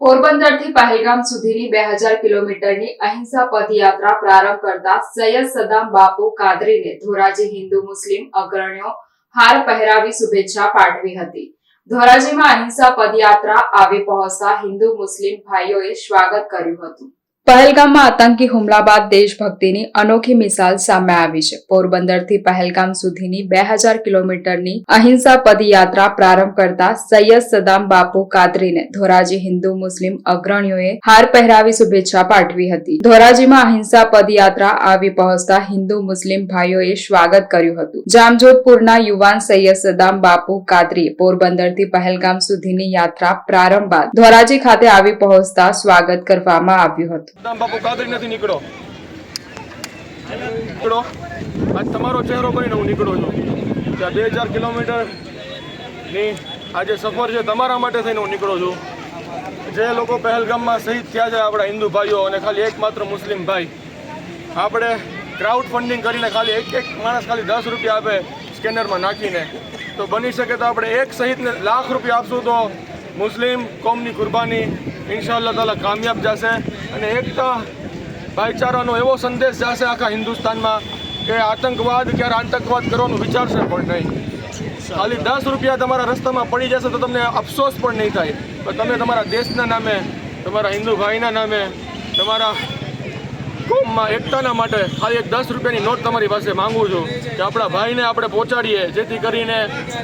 પોરબંદરથી પહેલગામ સુધીની બે હજાર કિલોમીટરની અહિંસા પદયાત્રા પ્રારંભ કરતા સૈયદ સદામ બાપુ કાદરીને ધોરાજી હિન્દુ મુસ્લિમ અગ્રણીઓ હાર પહેરાવી શુભેચ્છા પાઠવી હતી. ધોરાજીમાં અહિંસા પદયાત્રા આવી પહોંચતા હિન્દુ મુસ્લિમ ભાઈઓએ સ્વાગત કર્યું હતું. પહેલગામમાં આતંકી હુમલા બાદ દેશભક્તિની અનોખી મિસાલ સામે આવી છે. પોરબંદરથી પહેલગામ સુધીની બે હજાર કિલોમીટરની અહિંસા પદયાત્રા પ્રારંભ કરતા સૈયદ સદામ બાપુ કાદરીને ધોરાજી હિન્દુ મુસ્લિમ અગ્રણીઓએ હાર પહેરાવી શુભેચ્છા પાઠવી હતી. ધોરાજીમાં અહિંસા પદયાત્રા આવી પહોંચતા હિન્દુ મુસ્લિમ ભાઈઓએ સ્વાગત કર્યું હતું. જામજોધપુરના યુવાન સૈયદ સદામ બાપુ કાદરીએ પોરબંદરથી પહેલગામ સુધીની યાત્રા પ્રારંભ બાદ ધોરાજી ખાતે આવી પહોંચતા સ્વાગત કરવામાં આવ્યું હતું. બાપુ કાદરી નથી, નીકળો. નીકળો. આજ તમારો ચહેરો કરીને હું નીકળો છું. ત્યાં બે હજાર કિલોમીટરની આ જે સફર છે તમારા માટે થઈને હું નીકળો છું. જે લોકો પહેલગામમાં શહીદ થયા છે આપણા હિન્દુ ભાઈઓ અને ખાલી એકમાત્ર મુસ્લિમ ભાઈ. આપણે ક્રાઉડ ફંડિંગ કરીને ખાલી એક એક માણસ ખાલી દસ રૂપિયા આપે સ્કેનરમાં નાખીને. તો બની શકે તો આપણે એક શહીદને લાખ રૂપિયા આપશું તો મુસ્લિમ કોમની કુરબાની ઇન્શાઅલ્લાહ તાલા કામયાબ જશે. અને એકતા ભાઈચારાનો એવો સંદેશ જશે આખા હિન્દુસ્તાનમાં કે આતંકવાદ ક્યારે આતંકવાદ કરવાનું વિચારશે પણ નહીં. ખાલી દસ રૂપિયા તમારા રસ્તામાં પડી જશે તો તમને અફસોસ પણ નહીં થાય. પણ તમે તમારા દેશના નામે, તમારા હિન્દુ ભાઈના નામે, તમારા કોમમાં એકતાના માટે ખાલી એક દસ રૂપિયાની નોટ તમારી પાસે માંગુ છું કે આપણા ભાઈને આપણે પહોંચાડીએ જેથી કરીને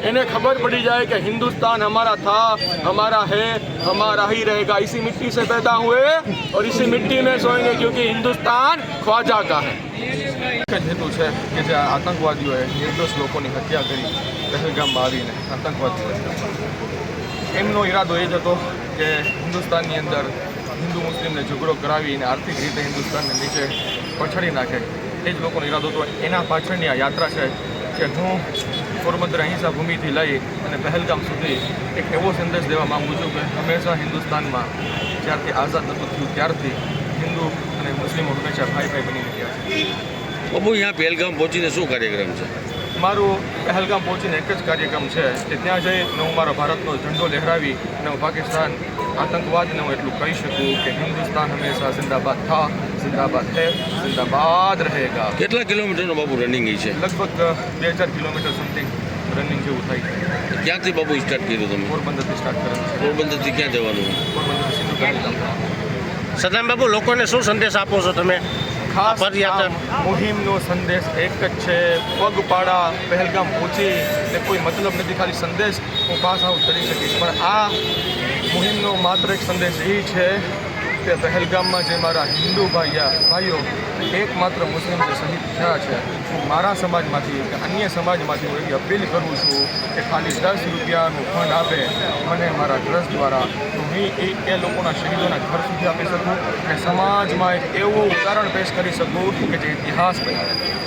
એને ખબર પડી જાય કે હિન્દુસ્તાન હમારા થા હમારા હે હમારા ही रहेगा इसी मिट्टी से पैदा हुए और इसी मिट्टी में सोएंगे क्योंकि हिंदुस्तान ख्वाजा का है એક જ હેતુ છે કે જે આતંકવાદીઓએ નિર્દોષ લોકોની હત્યા કરી પહેલગામમાં આવીને આતંકવાદ કર્યો. એમનો ઈરાદો એ જ હતો કે હિન્દુસ્તાનની અંદર હિન્દુ મુસ્લિમને ઝઘડો કરાવીને આર્થિક રીતે હિન્દુસ્તાનને નીચે પછાડી નાખે. એ જ લોકોનો ઈરાદો હતો. એના પાછળની આ યાત્રા છે કે હું પોરબંદર અહિંસા ભૂમિથી લઈ અને પહેલગામ સુધી એક એવો સંદેશ દેવા માગું છું કે હંમેશા હિન્દુસ્તાનમાં જ્યારથી આઝાદ નહોતું થયું, ત્યારથી હિન્દુ અને મુસ્લિમો હંમેશા ભાઈ ભાઈ બની રહ્યા છે. બાબુ અહીંયા પહેલગામ પહોંચીને શું કાર્યક્રમ છે? મારું પહેલગામ પહોંચીને એક જ કાર્યક્રમ છે કે ત્યાં જઈ અને હું મારા ભારતનો ઝંડો લહેરાવી અને હું પાકિસ્તાન આતંકવાદને હું એટલું કહી શકું કે હિન્દુસ્તાન હંમેશા જિંદાબાદ થા જિંદાબાદ હે જિંદાબાદ રહેગા. કેટલા કિલોમીટરનો બાબુ રનિંગ છે? લગભગ બે હજાર કિલોમીટર સમથિંગ રનિંગ જેવું થાય ક્યાંથી બાબુ સ્ટાર્ટ કર્યું તમે? પોરબંદરથી સ્ટાર્ટ કરેલું છે. પોરબંદરથી ક્યાં જવાનું? પોરબંદર સિંધુ સદામ બાબુ લોકોને શું સંદેશ આપો છો તમે? ખાસ મુહિમનો સંદેશ એક જ છે. પગપાળા પહેલગામ પહોંચી ને કોઈ મતલબ નથી ખાલી સંદેશ હું પાસ આઉટ કરી શકીશ. પણ આ મુહિમનો માત્ર એક સંદેશ એ છે કે પહેલગામમાં જે મારા હિન્દુ ભાઈયા, ભાઈઓ એકમાત્ર મુસ્લિમ જે શહીદ થયા છે, હું મારા સમાજમાંથી કે અન્ય સમાજમાંથી હું એવી અપીલ કરું છું કે ખાલી દસ રૂપિયાનું ફંડ આપે, મને મારા ટ્રસ્ટ દ્વારા, તો હું એ એ લોકોના શહીદોના ઘર સુધી આપી શકું અને સમાજમાં એક એવું ઉદાહરણ પેશ કરી શકું કે જે ઇતિહાસ બની